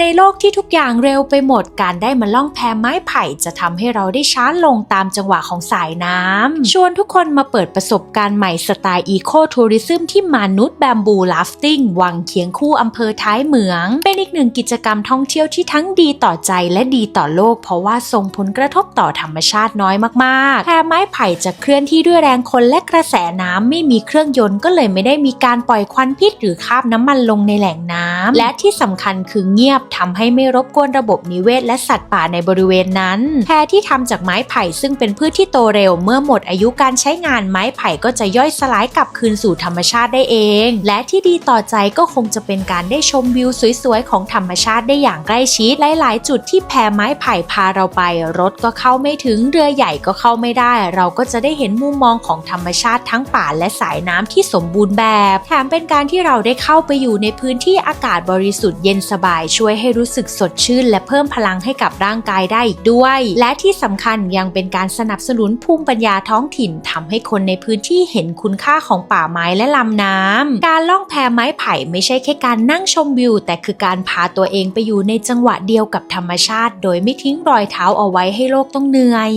ในโลกที่ทุกอย่างเร็วไปหมดการได้มาล่องแพไม้ไผ่จะทำให้เราได้ช้าลงตามจังหวะของสายน้ำ ชวนทุกคนมาเปิดประสบการณ์ใหม่สไตล์อีโคทัวริซึมที่มานุษย์แบมบูลาฟติ้งวังเคียงคู่อำเภอท้ายเหมือง เป็นอีกหนึ่งกิจกรรมท่องเที่ยวที่ทั้งดีต่อใจและดีต่อโลก เพราะว่าส่งผลกระทบต่อธรรมชาติน้อยมากๆแพไม้ไผ่จะเคลื่อนที่ด้วยแรงคนและกระแสน้ำไม่มีเครื่องยนต์ก็เลยไม่ได้มีการปล่อยควันพิษหรือคาบน้ำมันลงในแหล่งน้ำและที่สำคัญคือเงียบทำให้ไม่รบกวนระบบนิเวศและสัตว์ป่าในบริเวณนั้น แพรที่ทำจากไม้ไผ่ซึ่งเป็นพืชที่โตเร็ว เมื่อหมดอายุการใช้งานไม้ไผ่ก็จะย่อยสลายกลับคืนสู่ธรรมชาติได้เอง และที่ดีต่อใจก็คงจะเป็นการได้ชมวิวสวยๆของธรรมชาติได้อย่างใกล้ชิดหลายๆ จุดที่แพรไม้ไผ่พาเราไป รถก็เข้าไม่ถึงเรือใหญ่ก็เข้าไม่ได้ เราก็จะได้เห็นมุมมองของธรรมชาติทั้งป่าและสายน้ำที่สมบูรณ์แบบ แถมเป็นการที่เราได้เข้าไปอยู่ในพื้นที่อากาศบริสุทธิ์เย็นสบายช่วยให้รู้สึกสดชื่น และเพิ่มพลังให้กับร่างกายได้อีกด้วย และที่สำคัญยังเป็นการสนับสนุนภูมิปัญญาท้องถิ่นทำให้คนในพื้นที่เห็นคุณค่าของป่าไม้และลำน้ำการล่องแพไม้ไผ่ไม่ใช่แค่การนั่งชมวิว แต่คือการพาตัวเองไปอยู่ในจังหวะเดียวกับธรรมชาติ โดยไม่ทิ้งรอยเท้าเอาไว้ให้โลกต้องเหนื่อย